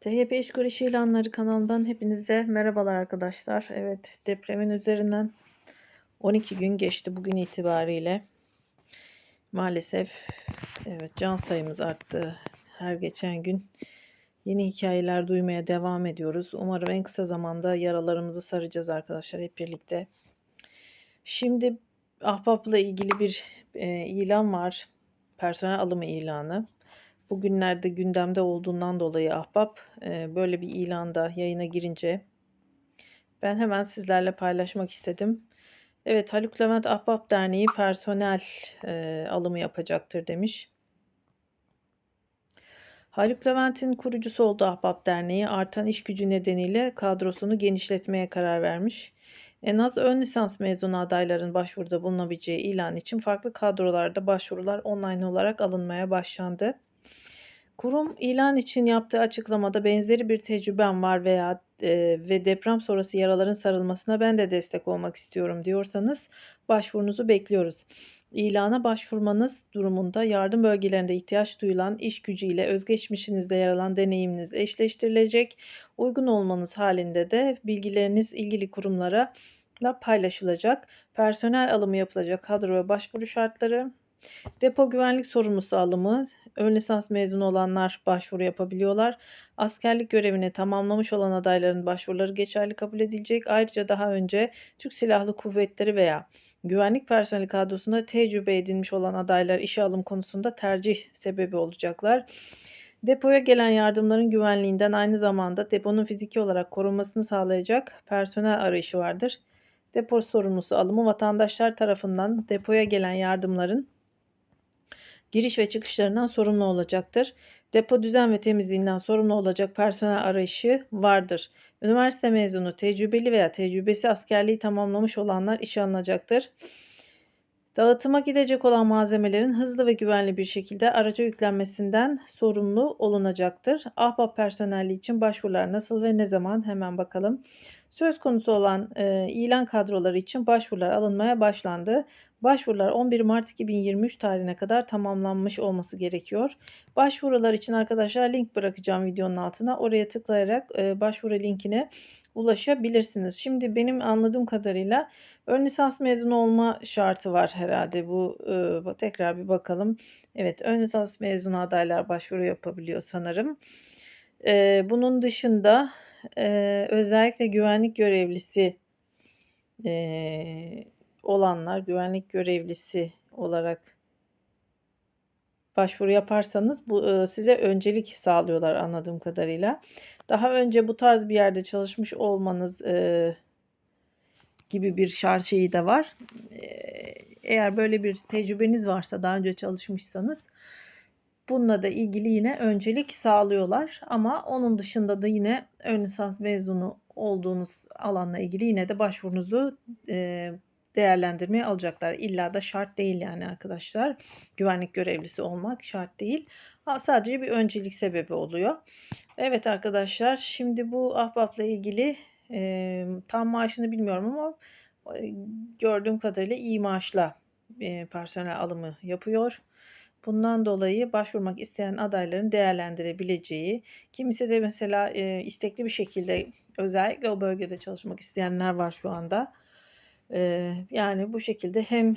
TYP İş ilanları kanalından hepinize merhabalar arkadaşlar. Evet depremin üzerinden 12 gün geçti bugün itibariyle. Maalesef evet can sayımız arttı. Her geçen gün yeni hikayeler duymaya devam ediyoruz. Umarım en kısa zamanda yaralarımızı saracağız arkadaşlar hep birlikte. Şimdi Ahbap'la ilgili bir e, ilan var. Personel alımı ilanı. Bugünlerde gündemde olduğundan dolayı Ahbap böyle bir ilanda yayına girince ben hemen sizlerle paylaşmak istedim. Evet Haluk Levent Ahbap Derneği personel alımı yapacaktır demiş. Haluk Levent'in kurucusu olduğu Ahbap Derneği artan iş gücü nedeniyle kadrosunu genişletmeye karar vermiş. En az ön lisans mezunu adayların başvuruda bulunabileceği ilan için farklı kadrolarda başvurular online olarak alınmaya başlandı. Kurum ilan için yaptığı açıklamada benzeri bir tecrübem var veya e, ve deprem sonrası yaraların sarılmasına ben de destek olmak istiyorum diyorsanız başvurunuzu bekliyoruz. İlana başvurmanız durumunda yardım bölgelerinde ihtiyaç duyulan iş gücüyle özgeçmişinizde yer alan deneyiminiz eşleştirilecek. Uygun olmanız halinde de bilgileriniz ilgili kurumlara paylaşılacak. Personel alımı yapılacak kadro ve başvuru şartları Depo güvenlik sorumlusu alımı, ön lisans mezunu olanlar başvuru yapabiliyorlar. Askerlik görevini tamamlamış olan adayların başvuruları geçerli kabul edilecek. Ayrıca daha önce Türk Silahlı Kuvvetleri veya güvenlik personeli kadrosunda tecrübe edinmiş olan adaylar işe alım konusunda tercih sebebi olacaklar. Depoya gelen yardımların güvenliğinden aynı zamanda deponun fiziki olarak korunmasını sağlayacak personel arayışı vardır. Depo sorumlusu alımı vatandaşlar tarafından depoya gelen yardımların giriş ve çıkışlarından sorumlu olacaktır. Depo düzen ve temizliğinden sorumlu olacak personel arayışı vardır. Üniversite mezunu, tecrübeli veya tecrübesi askerliği tamamlamış olanlar işe alınacaktır. Dağıtıma gidecek olan malzemelerin hızlı ve güvenli bir şekilde araca yüklenmesinden sorumlu olunacaktır. Ahbap personelliği için başvurular nasıl ve ne zaman hemen bakalım. Söz konusu olan e, ilan kadroları için başvurular alınmaya başlandı. Başvurular 11 Mart 2023 tarihine kadar tamamlanmış olması gerekiyor. Başvurular için arkadaşlar link bırakacağım videonun altına. Oraya tıklayarak e, başvuru linkine ulaşabilirsiniz. Şimdi benim anladığım kadarıyla ön lisans mezunu olma şartı var herhalde. Bu e, tekrar bir bakalım. Evet ön lisans mezunu adaylar başvuru yapabiliyor sanırım. E, bunun dışında özellikle güvenlik görevlisi olanlar, güvenlik görevlisi olarak başvuru yaparsanız bu size öncelik sağlıyorlar anladığım kadarıyla. Daha önce bu tarz bir yerde çalışmış olmanız e, gibi bir şart şeyi de var. E, eğer böyle bir tecrübeniz varsa daha önce çalışmışsanız bununla da ilgili yine öncelik sağlıyorlar. Ama onun dışında da yine ön lisans mezunu olduğunuz alanla ilgili yine de başvurunuzu e, değerlendirmeye alacaklar. İlla da şart değil yani arkadaşlar. Güvenlik görevlisi olmak şart değil. Sadece bir öncelik sebebi oluyor. Evet arkadaşlar şimdi bu ahbapla ilgili e, tam maaşını bilmiyorum ama e, gördüğüm kadarıyla iyi maaşla personel alımı yapıyor. Bundan dolayı başvurmak isteyen adayların değerlendirebileceği, kimisi de mesela e, istekli bir şekilde özellikle o bölgede çalışmak isteyenler var şu anda. E, yani bu şekilde hem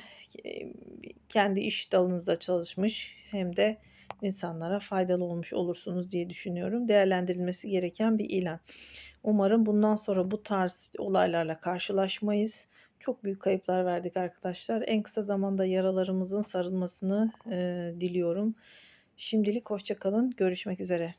kendi iş dalınızda çalışmış hem de insanlara faydalı olmuş olursunuz diye düşünüyorum. Değerlendirilmesi gereken bir ilan. Umarım bundan sonra bu tarz olaylarla karşılaşmayız. Çok büyük kayıplar verdik arkadaşlar. En kısa zamanda yaralarımızın sarılmasını e, diliyorum. Şimdilik hoşçakalın. Görüşmek üzere.